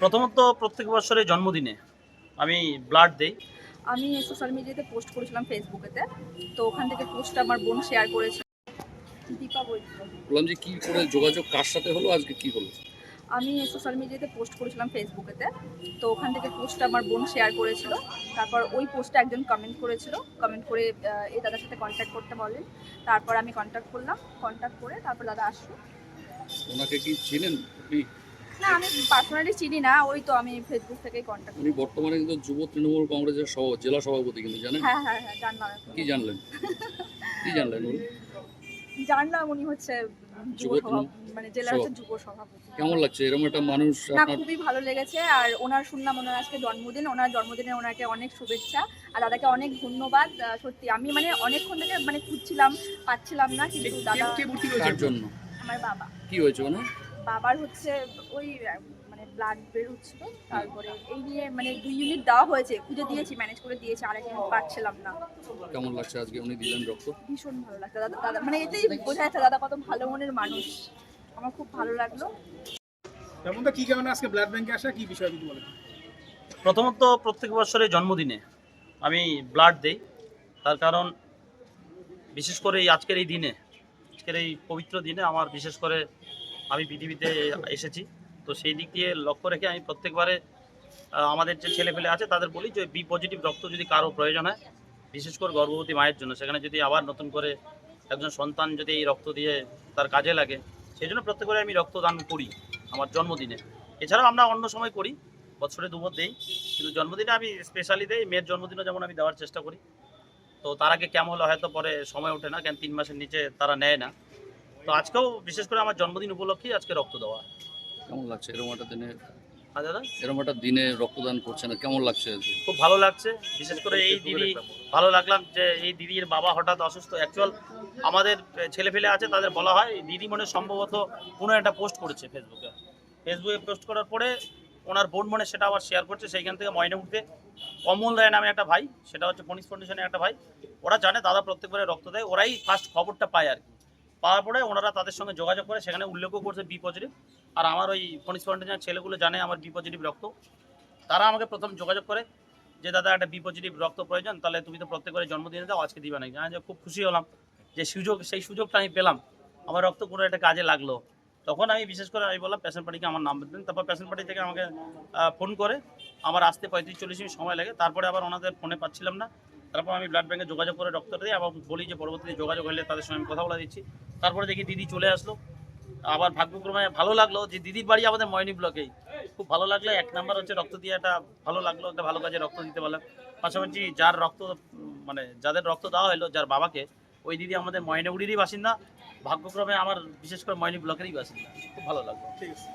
প্রথমত প্রত্যেক বছরে জন্মদিনে আমি ব্লাড দেই। আমি সোশ্যাল মিডিয়াতে পোস্ট করেছিলাম ফেসবুকেতে তো ওখান থেকে পোস্টটা আমার বোন শেয়ার করেছিল দীপা বৈদ্য বললাম যে কি করে যোগাযোগ কার সাথে হলো আজকে কি হলো? আমি সোশ্যাল মিডিয়াতে পোস্ট করেছিলাম ফেসবুকেতে তো ওখান থেকে পোস্টটা আমার বোন শেয়ার করেছিল। তারপর ওই পোস্টে একজন কমেন্ট করেছিল কমেন্ট করে এই দাদার সাথে কন্ট্যাক্ট করতে বলেন। তারপর আমি কন্ট্যাক্ট করলাম কন্ট্যাক্ট করে তারপর দাদা আসলো। ওনাকে কি চিনেন আপনি? না আমি পার্সোনালি চিনি না ওই তো আমি ফেসবুক থেকেই কন্ট্যাক্ট উনি বর্তমানে কিন্তু যুব তৃণমূল কংগ্রেসের সহ জেলা সভাপতি কিন্তু জানেন? হ্যাঁ হ্যাঁ হ্যাঁ জানলাম কি জানলেন? কি জানলেন উনি? জানলাম উনি হচ্ছে যুব মানে জেলার হচ্ছে যুব সভাপতি। কেমন লাগছে? এরকম একটা মানুষ না খুবই ভালো লেগেছে আর ওনার শুনলাম ওনার আজকে জন্মদিন ওনার জন্মদিনে ওনাকে অনেক শুভেচ্ছা আর দাদাকে অনেক ধন্যবাদ সত্যি আমি মানে অনেকক্ষণ থেকে মানে খুঁজছিলাম পাচ্ছিলাম না কিন্তু দাদা কার জন্য? আমার বাবা। কি হয়েছে ওনার? বাবার হচ্ছে ওই মানে ব্লাড বের হচ্ছিল তারপরে এই নিয়ে মানে দুই ইউনিট দেওয়া হয়েছে খুঁজে দিয়েছি ম্যানেজ করে দিয়েছি আর ইউনিট পাচ্ছিলাম না। কেমন লাগছে আজকে? উনি দিলেন রক্ত? ভীষণ ভালো লাগছে। দাদা দাদা মানে এতেই বোঝা যাচ্ছে দাদা কত ভালো মনের মানুষ। আমার খুব ভালো লাগল। তেমনটা কি কারণে আজকে ব্লাড ব্যাংকে আসা? কি বিষয় যদি বলেন? প্রথমত প্রত্যেক বছরে জন্মদিনে আমি ব্লাড দেই। তার কারণ বিশেষ করে এই আজকের এই দিনে আজকের এই পবিত্র দিনে আমার বিশেষ করে আমি পৃথিবীতে এসেছি। তো সেই দিক দিয়ে লক্ষ্য রেখে আমি প্রত্যেকবারে আমাদের যে ছেলেপেলে আছে তাদের বলি যে বি পজিটিভ রক্ত যদি কারও প্রয়োজন হয়, বিশেষ করে গর্ভবতী মায়ের জন্য, সেখানে যদি আবার নতুন করে একজন সন্তান যদি এই রক্ত দিয়ে তার কাজে লাগে, সেই জন্য প্রত্যেকবারে আমি রক্তদান করি আমার জন্মদিনে। এছাড়াও আমরা অন্য সময় করি, বছরে দুবার দেই, কিন্তু জন্মদিনে আমি স্পেশালি দেই, মেয়ের জন্মদিনও যেমন আমি দেওয়ার চেষ্টা করি। তো তার আগে কেমন হলে হয়তো পরে সময় ওঠে না, কেন তিন মাসের নিচে তারা নেয় না। তো আজকেও বিশেষ করে আমার জন্মদিন উপলক্ষেই আজকে রক্ত দেওয়া। কেমন লাগছে? এরকম একটা দিনে আর দাদা? এরকম একটা দিনে রক্তদান করছেন কেমন লাগছে খুব ভালো লাগছে বিশেষ করে এই দিদি ভালো লাগলাম যে এই দিদির বাবা হঠাৎ অসুস্থ। অ্যাকচুয়াল আমাদের ছেলে ফেলে আছে তাদের বলা হয় দিদি মনে সম্ভবত কোনো একটা পোস্ট করেছে ফেসবুকে ফেসবুকে পোস্ট করার পরে ওনার বোন মনে সেটা আবার শেয়ার করছে সেইখান থেকে ময়না উঠতে। কমল রায় নামে একটা ভাই সেটা হচ্ছে পনিশ ফাউন্ডেশনের একটা ভাই। ওরা জানে দাদা প্রত্যেকবারে রক্ত দেয় ওরাই ফার্স্ট খবরটা পায় আর কি। পাওয়ার পরে ওনারা তাদের সঙ্গে যোগাযোগ করে সেখানে উল্লেখও করছে বি পজিটিভ আর আমার ওই পনিশ ফাউন্ডেশনের ছেলেগুলো জানে আমার বি পজিটিভ রক্ত। তারা আমাকে প্রথম যোগাযোগ করে যে, দাদা, একটা বি পজিটিভ রক্ত প্রয়োজন, তাহলে তুমি তো প্রত্যেকবারে জন্মদিনে দাও, আজকে দিবা নাকি? আমি খুব খুশি হলাম যে সুযোগ, সেই সুযোগটা আমি পেলাম। আমার রক্ত কোনো একটা কাজে লাগল। তখন আমি বিশেষ করে আমি বললাম পেশেন্ট পার্টিকে আমার নাম্বার দিন। তারপর পেশেন্ট পার্টি থেকে আমাকে ফোন করে। আমার আসতে পঁয়ত্রিশ চল্লিশ মিনিট সময় লাগে। তারপরে আবার ওনাদের ফোনে পাচ্ছিলাম না। তারপর আমি ব্লাড ব্যাঙ্কে যোগাযোগ করে ডক্টর দিই আবার বলি যে, পরবর্তীতে যোগাযোগ হলে তাদের সঙ্গে আমি কথা বলে দিচ্ছি। তারপরে দেখি দিদি চলে আসলো। আবার ভাগ্যক্রমে ভালো লাগল যে, দিদির বাড়ি আমাদের ময়নি ব্লকেই খুব ভালো লাগল। এক নাম্বার হচ্ছে রক্ত দিয়ে একটা ভালো লাগল, একটা ভালো কাজে রক্ত দিতে পারলাম। পাশাপাশি যার রক্ত মানে যাদের রক্ত দেওয়া হলো, যার বাবাকে, ওই দিদি আমাদের ময়নাগুড়িরই বাসিন্দা। ভাগ্যক্রমে আমার বিশেষ করে ময়নি ব্লকেরই বাসিন্দা। খুব ভালো লাগল। ঠিক আছে।